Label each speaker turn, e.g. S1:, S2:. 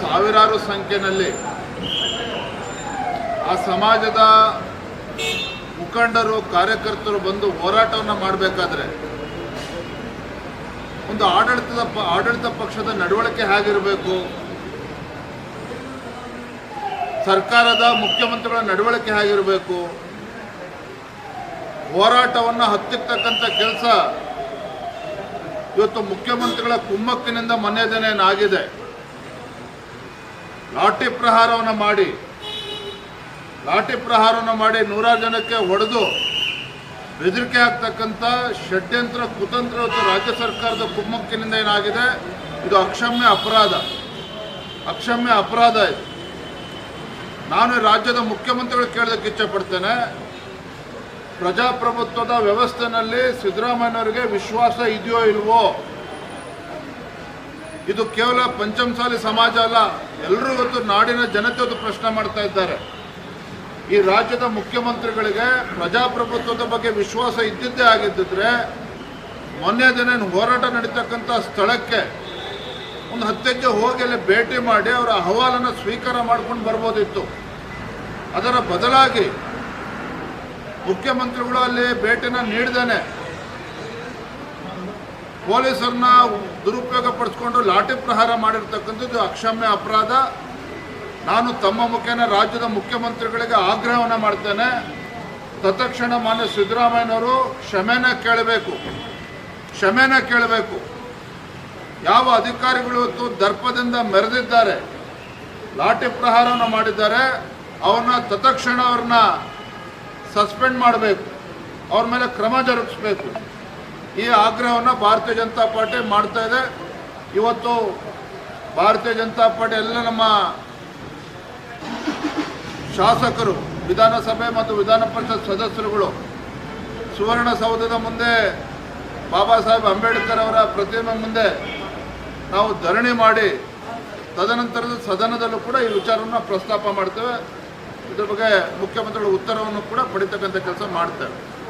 S1: ಸಾವಿರಾರು ಸಂಖ್ಯೆಯಲ್ಲಿ ಆ ಸಮಾಜದ ಮುಖಂಡರು, ಕಾರ್ಯಕರ್ತರು ಬಂದು ಹೋರಾಟವನ್ನು ಮಾಡಬೇಕಾದ್ರೆ ಒಂದು ಆಡಳಿತದ ಆಡಳಿತ ಪಕ್ಷದ ನಡವಳಿಕೆ ಹೇಗಿರಬೇಕು? ಸರ್ಕಾರದ ಮುಖ್ಯಮಂತ್ರಿಗಳ ನಡವಳಿಕೆ ಹೇಗಿರಬೇಕು? ಹೋರಾಟವನ್ನು ಹತ್ತಿರ್ತಕ್ಕಂಥ ಕೆಲಸ ಇವತ್ತು ಮುಖ್ಯಮಂತ್ರಿಗಳ ಕುಮ್ಮಕ್ಕಿನಿಂದ ಮನೆ ಏನಾಗಿದೆ ಲಾಠಿ ಪ್ರಹಾರವನ್ನು ಮಾಡಿ, ಲಾಠಿ ಪ್ರಹಾರವನ್ನು ಮಾಡಿ ನೂರಾರು ಜನಕ್ಕೆ ಹೊಡೆದು ಬೆದರಿಕೆ ಆಗ್ತಕ್ಕಂಥ ಷಡ್ಯಂತ್ರ, ಕುತಂತ್ರ ರಾಜ್ಯ ಸರ್ಕಾರದ ಕುಮ್ಮಕ್ಕಿನಿಂದ ಏನಾಗಿದೆ? ಇದು ಅಕ್ಷಮ್ಯ ಅಪರಾಧ. ಅಕ್ಷಮ್ಯ ಅಪರಾಧ ಇದು. ನಾನು ರಾಜ್ಯದ ಮುಖ್ಯಮಂತ್ರಿಗಳು ಕೇಳೋದಕ್ಕೆ ಇಚ್ಛೆಪಡ್ತೇನೆ. ಪ್ರಜಾಪ್ರಭುತ್ವದ ವ್ಯವಸ್ಥೆನಲ್ಲಿ ಸಿದ್ದರಾಮಯ್ಯನವರಿಗೆ ವಿಶ್ವಾಸ ಇದೆಯೋ ಇಲ್ವೋ? ಇದು ಕೇವಲ ಪಂಚಮಸಾಲಿ ಸಮಾಜ ಅಲ್ಲ ಎಲ್ಲರೂ ಇವತ್ತು ನಾಡಿನ ಜನತೆ ಪ್ರಶ್ನೆ ಮಾಡ್ತಾ ಇದ್ದಾರೆ. ಈ ರಾಜ್ಯದ ಮುಖ್ಯಮಂತ್ರಿಗಳಿಗೆ ಪ್ರಜಾಪ್ರಭುತ್ವದ ಬಗ್ಗೆ ವಿಶ್ವಾಸ ಇದ್ದಿದ್ದೇ ಆಗಿದ್ದಿದ್ರೆ, ಮೊನ್ನೆ ದಿನ ಹೋರಾಟ ನಡೀತಕ್ಕಂಥ ಸ್ಥಳಕ್ಕೆ ಒಂದು ಹತ್ತೆಜ್ಜೆ ಹೋಗಿ ಅಲ್ಲಿ ಭೇಟಿ ಮಾಡಿ ಅವರ ಅಹವಾಲನ್ನು ಸ್ವೀಕಾರ ಮಾಡ್ಕೊಂಡು ಬರ್ಬೋದಿತ್ತು. ಅದರ ಬದಲಾಗಿ ಮುಖ್ಯಮಂತ್ರಿಗಳು ಅಲ್ಲಿ ಭೇಟಿನ ನೀಡ್ದೇನೆ ಪೊಲೀಸರನ್ನ ದುರುಪಯೋಗ ಪಡಿಸ್ಕೊಂಡು ಲಾಠಿ ಪ್ರಹಾರ ಮಾಡಿರ್ತಕ್ಕಂಥದ್ದು ಅಕ್ಷಮ್ಯ ಅಪರಾಧ. ನಾನು ತಮ್ಮ ಮುಖೇನ ರಾಜ್ಯದ ಮುಖ್ಯಮಂತ್ರಿಗಳಿಗೆ ಆಗ್ರಹವನ್ನು ಮಾಡ್ತೇನೆ. ತತ್ಕ್ಷಣ ಮಾನ್ಯ ಸಿದ್ದರಾಮಯ್ಯನವರು ಕ್ಷಮೆನ ಕೇಳಬೇಕು. ಕ್ಷಮೆನ ಕೇಳಬೇಕು. ಯಾವ ಅಧಿಕಾರಿಗಳು ಇವತ್ತು ದರ್ಪದಿಂದ ಮೆರೆದಿದ್ದಾರೆ, ಲಾಠಿ ಪ್ರಹಾರವನ್ನು ಮಾಡಿದ್ದಾರೆ, ಅವ್ರನ್ನ ತತ್ಕ್ಷಣ ಅವ್ರನ್ನ ಸಸ್ಪೆಂಡ್ ಮಾಡಬೇಕು. ಅವ್ರ ಮೇಲೆ ಕ್ರಮ ಜರುಗಿಸ್ಬೇಕು. ಈ ಆಗ್ರಹವನ್ನು ಭಾರತೀಯ ಜನತಾ ಪಾರ್ಟಿ ಮಾಡ್ತಾ ಇದೆ. ಇವತ್ತು ಭಾರತೀಯ ಜನತಾ ಪಾರ್ಟಿ ಎಲ್ಲ ನಮ್ಮ ಶಾಸಕರು, ವಿಧಾನಸಭೆ ಮತ್ತು ವಿಧಾನ ಪರಿಷತ್ ಸದಸ್ಯರುಗಳು ಸುವರ್ಣಸೌಧದ ಮುಂದೆ ಬಾಬಾ ಸಾಹೇಬ್ ಅಂಬೇಡ್ಕರ್ ಅವರ ಪ್ರತಿಮೆ ಮುಂದೆ ನಾವು ಧರಣಿ ಮಾಡಿ, ತದನಂತರದ ಸದನದಲ್ಲೂ ಕೂಡ ಈ ವಿಚಾರವನ್ನು ಪ್ರಸ್ತಾಪ ಮಾಡ್ತೇವೆ. ಇದ್ರ ಬಗ್ಗೆ ಮುಖ್ಯಮಂತ್ರಿಗಳ ಉತ್ತರವನ್ನು ಕೂಡ ಪಡಿತಕ್ಕಂಥ ಕೆಲಸ ಮಾಡ್ತೇವೆ.